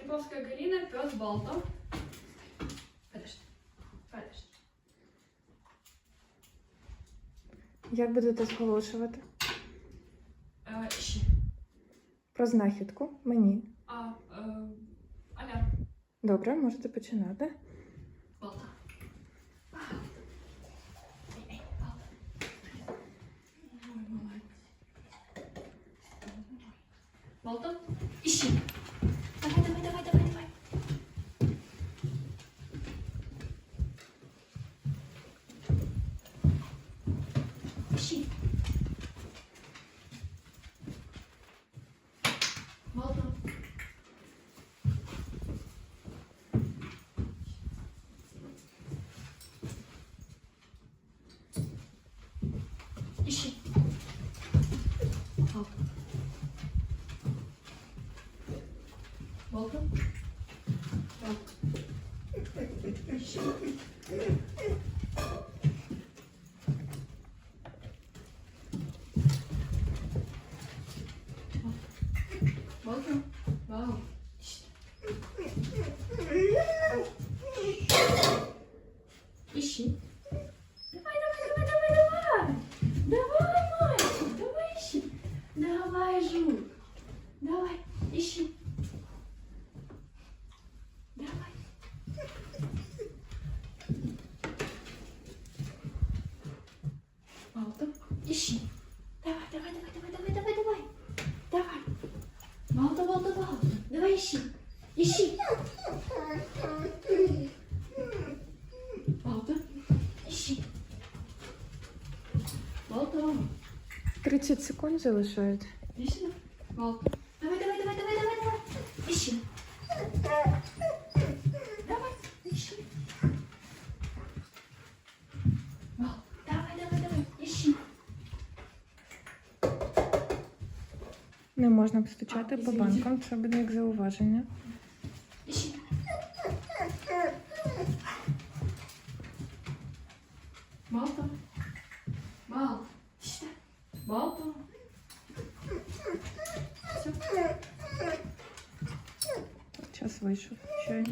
Липовская Галина, пес Балто. Подожди. Подожди. Як будете зголошувати? Э, ищи. Про знахідку мені. А, э, Аля. Добре, можете починати. Балта. Балта. Эй, эй, Балта. Ой, молодец. Балта, ищи. bir şey. Volkan. Volkan. Volkan. Wow. Давай, жук. Давай, ищи. Давай. Балта, ищи. Давай, давай, давай, давай, давай, давай, давай. Давай. Балта, балта, балта. Давай ищи. Ищи. Балта, ищи. Балта. 30 секунд залишають. Давай, давай, давай, давай, давай, давай. Ищи. Давай, ищи. Давай, давай, давай, ищи. Не можна постучати по банкам, це буде як зауваження. Ищи. Балта. Балта. Все. Час вийшов. Щойно.